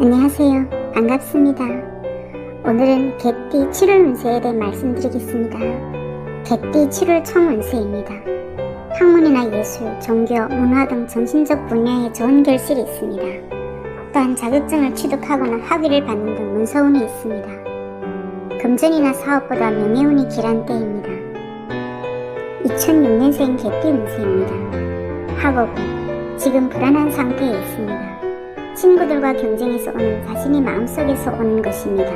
안녕하세요. 반갑습니다. 오늘은 개띠 7월 운세에 대해 말씀드리겠습니다. 개띠 7월 총운세입니다. 학문이나 예술, 종교, 문화 등 정신적 분야에 좋은 결실이 있습니다. 또한 자격증을 취득하거나 학위를 받는 등 문서운이 있습니다. 금전이나 사업보다 명예운이 길한 때입니다. 2006년생 개띠 운세입니다. 학업은 지금 불안한 상태에 있습니다. 친구들과 경쟁에서 오는 자신이 마음속에서 오는 것입니다.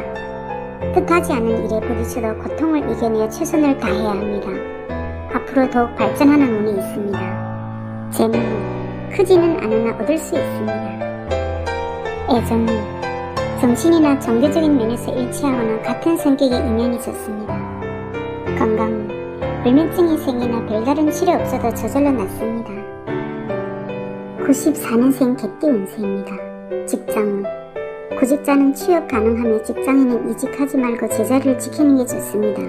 뜻하지 않은 일에 부딪혀도 고통을 이겨내어 최선을 다해야 합니다. 앞으로 더욱 발전하는 운이 있습니다. 재능은 크지는 않으나 얻을 수 있습니다. 애정은 정신이나 종교적인 면에서 일치하거나 같은 성격의 인연이 좋습니다. 건강은 불면증이 생기나 별다른 치료 없어도 저절로 낫습니다. 94년생 개띠 운세입니다. 직장운 구직자는 취업 가능하며 직장인은 이직하지 말고 제자리를 지키는 게 좋습니다.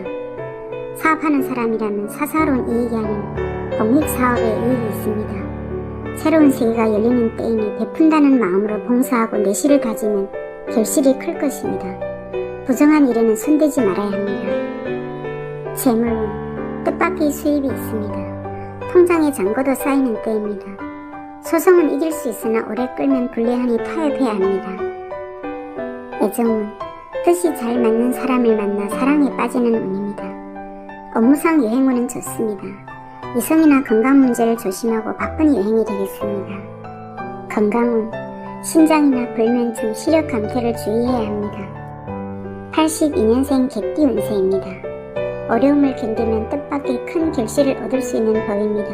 사업하는 사람이라면 사사로운 이익이 아닌 공익사업에 이익이 있습니다. 새로운 세계가 열리는 때이니 베푼다는 마음으로 봉사하고 내실을 가지면 결실이 클 것입니다. 부정한 일에는 손대지 말아야 합니다. 재물은 뜻밖의 수입이 있습니다. 통장에 잔고도 쌓이는 때입니다. 소송은 이길 수 있으나 오래 끌면 불리하니 타협해야 합니다. 애정은 뜻이 잘 맞는 사람을 만나 사랑에 빠지는 운입니다. 업무상 여행운은 좋습니다. 이성이나 건강 문제를 조심하고 바쁜 여행이 되겠습니다. 건강운 신장이나 불면증, 시력 감퇴를 주의해야 합니다. 82년생 개띠 운세입니다. 어려움을 견디면 뜻밖의 큰 결실을 얻을 수 있는 법입니다.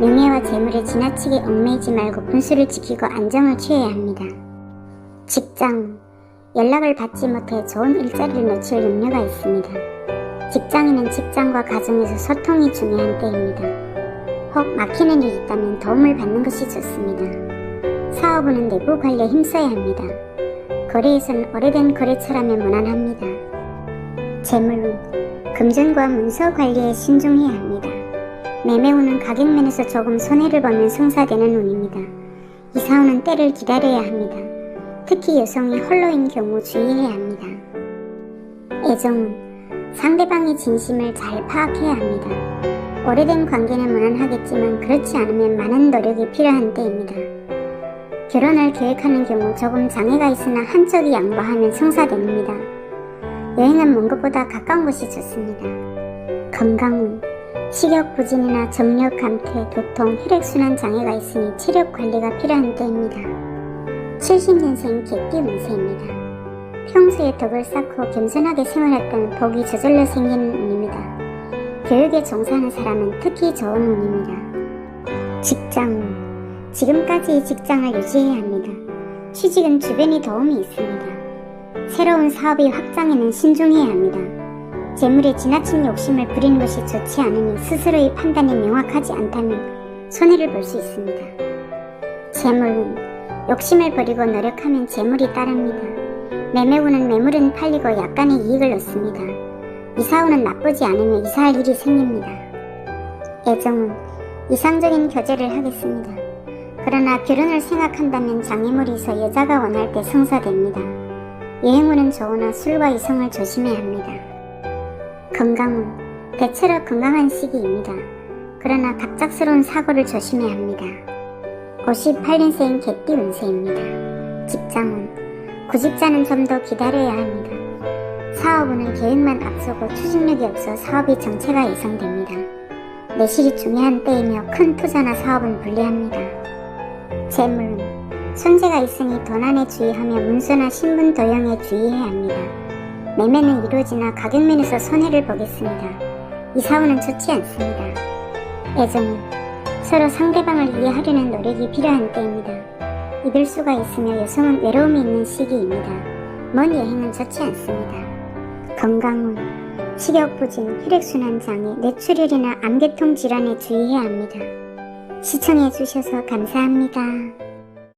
명예와 재물에 지나치게 얽매이지 말고 분수를 지키고 안정을 취해야 합니다. 직장, 연락을 받지 못해 좋은 일자리를 놓칠 염려가 있습니다. 직장인은 직장과 가정에서 소통이 중요한 때입니다. 혹 막히는 일이 있다면 도움을 받는 것이 좋습니다. 사업은 내부 관리에 힘써야 합니다. 거래에서는 오래된 거래처라면 무난합니다. 재물은 금전과 문서 관리에 신중해야 합니다. 매매운은 가격면에서 조금 손해를 보면 성사되는 운입니다. 이사운은 때를 기다려야 합니다. 특히 여성이 홀로인 경우 주의해야 합니다. 애정은 상대방의 진심을 잘 파악해야 합니다. 오래된 관계는 무난하겠지만 그렇지 않으면 많은 노력이 필요한 때입니다. 결혼을 계획하는 경우 조금 장애가 있으나 한쪽이 양보하면 성사됩니다. 여행은 먼 것보다 가까운 곳이 좋습니다. 건강은 식욕 부진이나 정력 감퇴, 두통, 혈액순환 장애가 있으니 체력 관리가 필요한 때입니다. 70년생 개띠 운세입니다. 평소에 덕을 쌓고 겸손하게 생활했던 복이 저절로 생기는 운입니다. 교육에 종사하는 사람은 특히 좋은 운입니다. 직장 지금까지의 직장을 유지해야 합니다. 취직은 주변의 도움이 있습니다. 새로운 사업의 확장에는 신중해야 합니다. 재물에 지나친 욕심을 부리는 것이 좋지 않으니 스스로의 판단이 명확하지 않다면 손해를 볼 수 있습니다. 재물은 욕심을 버리고 노력하면 재물이 따릅니다. 매매운은 매물은 팔리고 약간의 이익을 얻습니다. 이사운은 나쁘지 않으며 이사할 일이 생깁니다. 애정은 이상적인 교제를 하겠습니다. 그러나 결혼을 생각한다면 장애물이 있어 여자가 원할 때 성사됩니다. 여행운은 좋으나 술과 이성을 조심해야 합니다. 건강은 대체로 건강한 시기입니다. 그러나 갑작스러운 사고를 조심해야 합니다. 58년생 개띠 운세입니다. 직장은 구직자는 좀 더 기다려야 합니다. 사업은 계획만 앞서고 추진력이 없어 사업이 정체가 예상됩니다. 내실이 중요한 때이며 큰 투자나 사업은 불리합니다. 재물은 손재가 있으니 도난에 주의하며 문서나 신분 도용에 주의해야 합니다. 매매는 이루어지나 가격면에서 손해를 보겠습니다. 이사운은 좋지 않습니다. 애정은 서로 상대방을 이해하려는 노력이 필요한 때입니다. 이별 수가 있으며 여성은 외로움이 있는 시기입니다. 먼 여행은 좋지 않습니다. 건강은 식욕 부진, 혈액순환 장애, 뇌출혈이나 암계통 질환에 주의해야 합니다. 시청해주셔서 감사합니다.